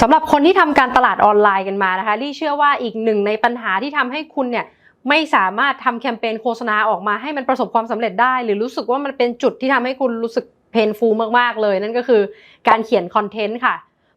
สำหรับคนที่ทำการตลาดออนไลน์กันมานะคะลี่เชื่อว่าอีกหนึ่งในปัญหาที่ทำให้คุณเนี่ยไม่สามารถทำแคมเปญโฆษณาออกมาให้มันประสบความสำเร็จได้ หรือรู้สึกว่ามันเป็นจุดที่ทำให้คุณรู้สึกเพนฟูลมากๆเลย นั่นก็คือการเขียนคอนเทนต์ค่ะ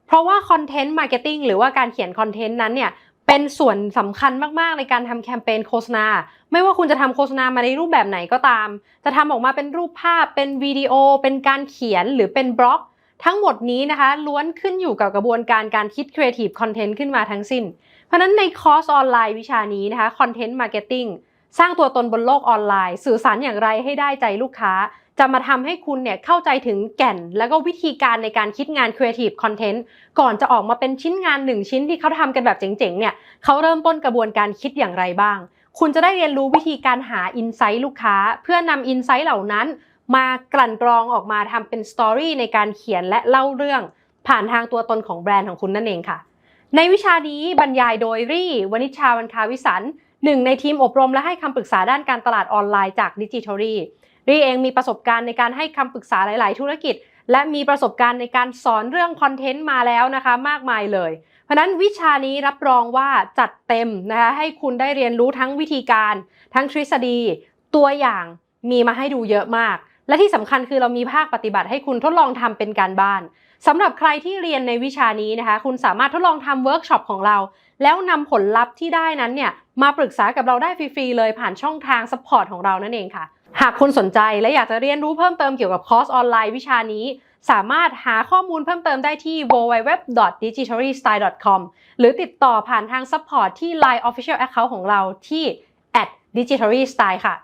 เพราะว่าคอนเทนต์มาร์เก็ตติ้งหรือว่าการเขียนคอนเทนต์นั้นเนี่ยเป็นส่วนสำคัญมากๆในการทำแคมเปญโฆษณา ไม่ว่าคุณจะทำโฆษณามาในรูปแบบไหนก็ตาม จะทำออกมาเป็นรูปภาพเป็นวิดีโอ เป็นการเขียนหรือเป็นบล็อก ทั้งหมดนี้นะคะล้วนขึ้นอยู่กับกระบวนการการคิด Creative Content ขึ้นมาทั้งสิ้น เพราะนั้นในคอร์สออนไลน์วิชานี้นะคะ Content Marketing สร้างตัวตนบนโลกออนไลน์ สื่อสารอย่างไรให้ได้ใจลูกค้า จะมาทำให้คุณเนี่ยเข้าใจถึงแก่น แล้วก็วิธีการในการคิดงาน Creative Content ก่อนจะออกมาเป็นชิ้นงานหนึ่งชิ้นที่เขาทำกันแบบเจ๋งๆเนี่ยเขาเริ่มต้นกระบวนการคิดอย่างไรบ้าง คุณจะได้เรียนรู้วิธีการหาอินไซต์ลูกค้า เพื่อนำอินไซต์เหล่านั้น มากลั่นกรองออกมาทำเป็นสตอรี่ในการเขียนและเล่าเรื่องผ่านทางตัวตนของแบรนด์ของคุณนั่นเองค่ะ ในวิชานี้บรรยายโดยรี่วณิชาวันคาวิสันหนึ่งในทีมอบรมและให้คำปรึกษาด้านการตลาดออนไลน์จากดิจิทัลรี่รี่เองมีประสบการณ์ในการให้คำปรึกษาหลาย ๆ ธุรกิจ และมีประสบการณ์ในการสอนเรื่องคอนเทนต์มาแล้วนะคะมากมายเลย เพราะฉะนั้นวิชานี้รับรองว่าจัดเต็มนะคะให้คุณได้เรียนรู้ทั้งวิธีการ ทั้งทฤษฎี ตัวอย่างมีมาให้ดูเยอะมาก และที่สำคัญคือเรามีภาคปฏิบัติให้คุณทดลองทำเป็นการบ้านสำหรับใครที่เรียนในวิชานี้นะคะ คุณสามารถทดลองทำเวิร์กช็อปของเรา แล้วนำผลลัพธ์ที่ได้นั้นเนี่ย มาปรึกษากับเราได้ฟรี ๆ เลยผ่านช่องทางซัพพอร์ตของเรานั่นเองค่ะ หากคุณสนใจและอยากจะเรียนรู้เพิ่มเติมเกี่ยวกับคอร์สออนไลน์วิชานี้ สามารถหาข้อมูลเพิ่มเติมได้ที่ www.digitalstyle.com หรือติดต่อผ่านทางซัพพอร์ตที่ Line Official Account ของเราที่ @digitalstyle ค่ะ